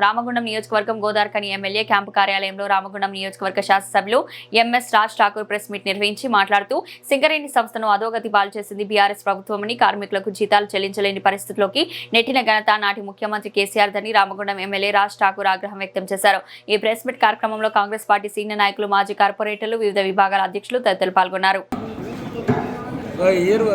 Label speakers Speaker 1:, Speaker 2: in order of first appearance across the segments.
Speaker 1: రామగుండం నియోజకవర్గం గోదార్కని MLA camp కార్యాలయంలో రామగుండం నియోజకవర్గ శాసనసభ్యులు MS Raj Thakur press meet నిర్వహించి మాట్లాడుతూ సింగరేణి సంస్థను అధోగతి పాలు చేసింది బీఆర్ఎస్ ప్రభుత్వమని కార్మికులకు జీతాలు చెల్లించలేని పరిస్థితిలోకి నెట్టిన ఘనత నాటి ముఖ్యమంత్రి కేసీఆర్ దని రామగుండం ఎమ్మెల్యే రాజ్ ఠాకూర్ ఆగ్రహం వ్యక్తం చేశారు. ఈ ప్రెస్ మీట్ కార్యక్రమంలో కాంగ్రెస్ పార్టీ సీనియర్ నాయకులు మాజీ కార్పొరేటర్లు వివిధ విభాగాల అధ్యక్షులు తదితరులు పాల్గొన్నారు.
Speaker 2: ఎవరో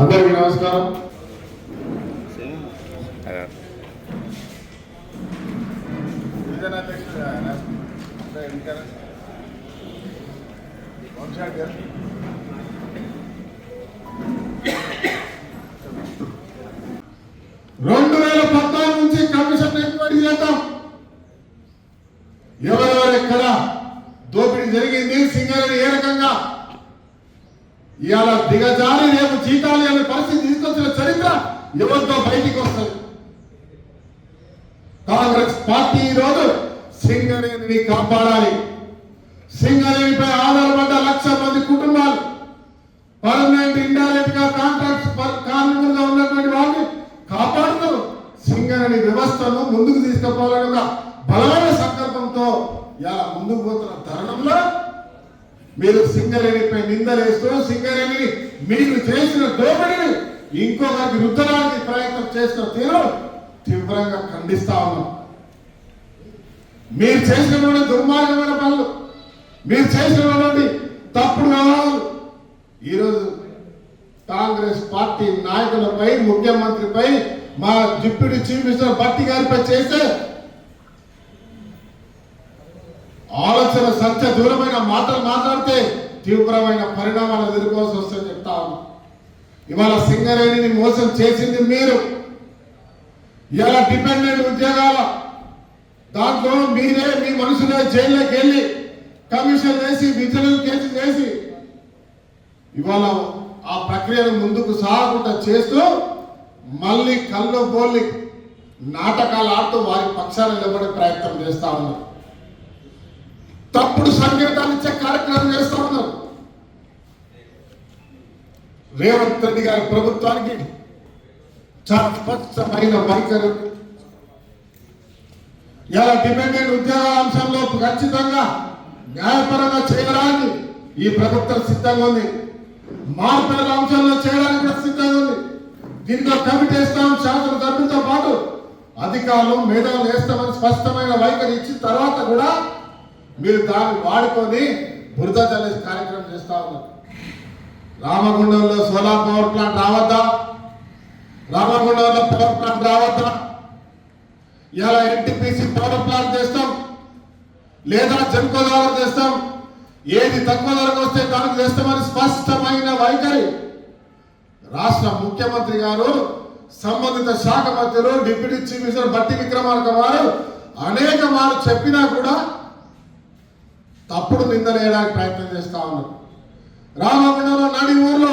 Speaker 2: ఒక్కళ్ళు
Speaker 3: నమస్కారం. కడ పెడదాం
Speaker 4: అందరికీ ఎవరెవరు దోపిడీ జరిగింది సింగరేణి ఏ రకంగా? ఇవాళ దిగజారి రేపు జీతాలు అనే పరిస్థితి తీసుకొచ్చిన చరిత్ర ఎవరితో బయటికి వస్తుంది? కాంగ్రెస్ పార్టీ ఈరోజు సింగరేణిని కాపాడాలి. సింగరేణిపై ఆధారపడ్డ లక్ష మంది కుటుంబాలు పర్మనెంట్ ఇండైరెక్ట్గా కాంట్రాక్ట్ కార్మికులుగా ఉన్నటువంటి వాళ్ళని కాపాడుతూ సింగరేణి వ్యవస్థను ముందుకు తీసుకుపోవాలని ఒక బలమైన సంకల్పంతో ఇలా ముందుకు పోతున్న తరుణంలో మీరు సింగరేణిపై నిందలేస్తూ సింగరేణిని మీరు చేసిన దోపిడిని ఇంకొకరికి రుద్దడానికి ప్రయత్నం చేసిన తీరు తీవ్రంగా ఖండిస్తా ఉన్నాం. మీరు చేసినటువంటి దుర్మార్గమైన పనులు మీరు చేసినటువంటి తప్పుడు వ్యవహారాలు ఈరోజు కాంగ్రెస్ పార్టీ నాయకులపై ముఖ్యమంత్రిపై మా డిప్యూటీ చీఫ్ మినిస్టర్ భట్టి గారిపై చేసే సత్య దూరమైన మాటలు మాట్లాడితే తీవ్రమైన పరిణామాలు ఎదుర్కోవాల్సి వస్తుందని చెప్తా ఇవాళ సింగరేణిని మోసం చేసింది మీరు. ఇలా డిపెండెంట్ ఉద్యోగాల దాంట్లో మీరే మీ మనుషులే జైల్లోకి వెళ్ళి కమిషన్ వేసి విజిలెన్స్ కేసు చేసి ఇవాళ ఆ ప్రక్రియను ముందుకు సాగకుండా చేస్తూ మళ్ళీ కళ్ళు బోల్లి నాటకాలు ఆడుతూ వారి పక్షాన్ని నిలబడే ప్రయత్నం చేస్తా ఉన్నారు. తప్పుడు సంకేతాలు ఇచ్చే కార్యక్రమం చేస్తా ఉన్నారు. రేవంత్ రెడ్డి గారి ప్రభుత్వానికి చాలా స్పష్టమైన వైఖరి. ఇలా డిపెండెంట్ ఉద్యోగాల అంశంలో ఖచ్చితంగా న్యాయపరంగా చేయడానికి ఈ ప్రభుత్వం సిద్ధంగా ఉంది. మార్పుల అంశంలో చేయడానికి కూడా సిద్ధంగా ఉంది. దీంట్లో కమిటీ వేస్తాం శాసన సభ్యులతో పాటు అధికారులు మేధావులు వేస్తామని స్పష్టమైన వైఖరి ఇచ్చిన తర్వాత కూడా మీరు దాన్ని వాడుకొని బురద చల్లే కార్యక్రమం చేస్తా ఉన్నారు. రామగుండంలో సోలార్ పవర్ ప్లాంట్ రావద్దా? రామగుండంలో పవర్ ప్లాంట్ రావద్దా? ఇలా ఎన్టీపీసీ పవర్ ప్లాంట్ చేస్తాం లేదా జన్కో ద్వారా చేస్తాం ఏది తక్కువ ధరకు వస్తే దానికి చేస్తామని స్పష్టమైన వైఖరి. రాష్ట్ర ముఖ్యమంత్రి గారు సంబంధిత శాఖ మంత్రులు డిప్యూటీ చీఫ్ మినిస్టర్ బట్టి విక్రమార్క వారు అనేక మార్లు చెప్పినా కూడా తప్పుడు నిందలేయడానికి ప్రయత్నం చేస్తా ఉన్నారు రామగుండంలో నడి ఊర్లో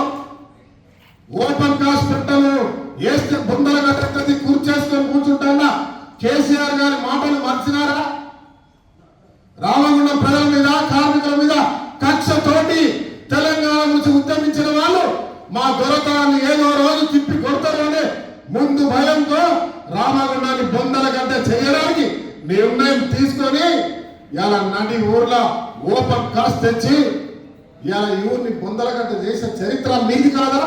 Speaker 4: ఓపెన్ కాస్ట్ పెట్టలు వేస్తే బుందల గట్టది కూర్చేసుకొని కూర్చుంటారా కేసీఆర్ గారి మాటలు మర్చినారా? రామగుండం ప్రజల మీద కార్మికుల మీద కక్షతోటి తెలంగాణ నుంచి ఉద్యమించిన వాళ్ళు మా దొరతనాన్ని ఏదో రోజు తిప్పి కొడతారని ముందు భయంతో రామగుండాన్ని బొందల గంట చేయడానికి నిర్ణయం తీసుకొని ఇలా నడి ఊర్లో ఓపెన్ కాస్ట్ తెచ్చి ఇలా ఈ ఊరిని బొందలగట్ట గంట చేసిన చరిత్ర మీది కాదా?